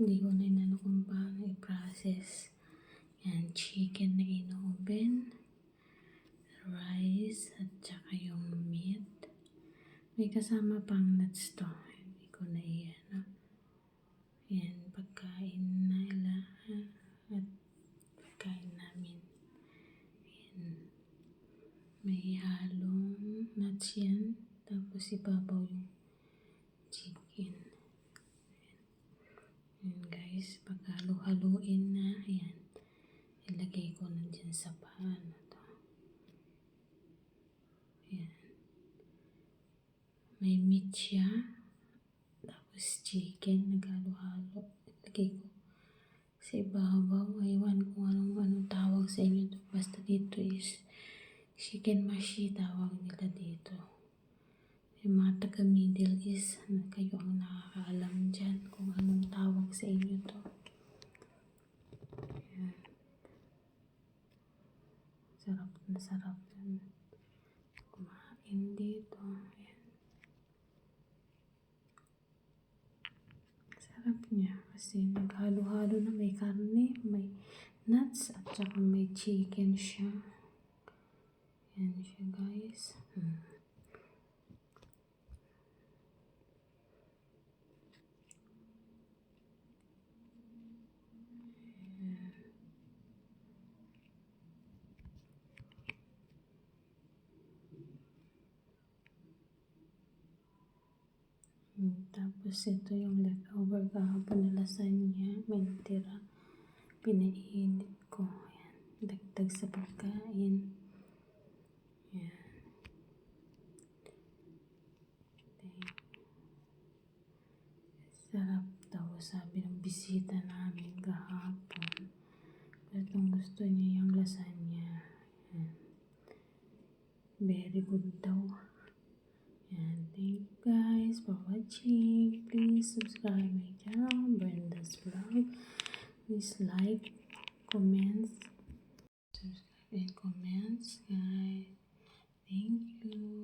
Hindi ko na inano kung paano i-process. Yan, chicken na in-oven, rice, at saka yung meat. May kasama pang nuts to. Hindi ko na i-ano. Yan, pagkain nila at pagkain namin. Yan. May halong nuts yan. Tapos ibabaw yung chicken. Yan guys, pag halo-haluin na, ayan, ilagay ko na dyan sa paano to. Ayan. May meat siya, tapos chicken, naghalo-halo. Ilagay ko sa ibabaw. Aywan kung anong, anong tawag sa inyo. Basta dito is chicken mashi tawag nila dito. Yung mga taga Middle East, na kayo ang nakakaalam dyan kung anong tawag sa inyo to. Ayan. Sarap na sarap yan. Kumain dito. Ayan. Sarap niya kasi naghalo-halo na may karne, may nuts, at saka may chicken siya. Ayan siya guys. Hmm. Tapos ito yung leftover kahapon na lasagna. May natira. Pinainit ko. Ayan. Dagdag sa pagkain. Ayan. Thank Sarap daw sabi ng bisita namin kahapon. Gustong gusto niya yung lasagna. Ayan. Very good daw. And thank you guys for watching. Please subscribe my channel, Brenda's Vlog. Please like, comments, subscribe and comments, guys. Thank you.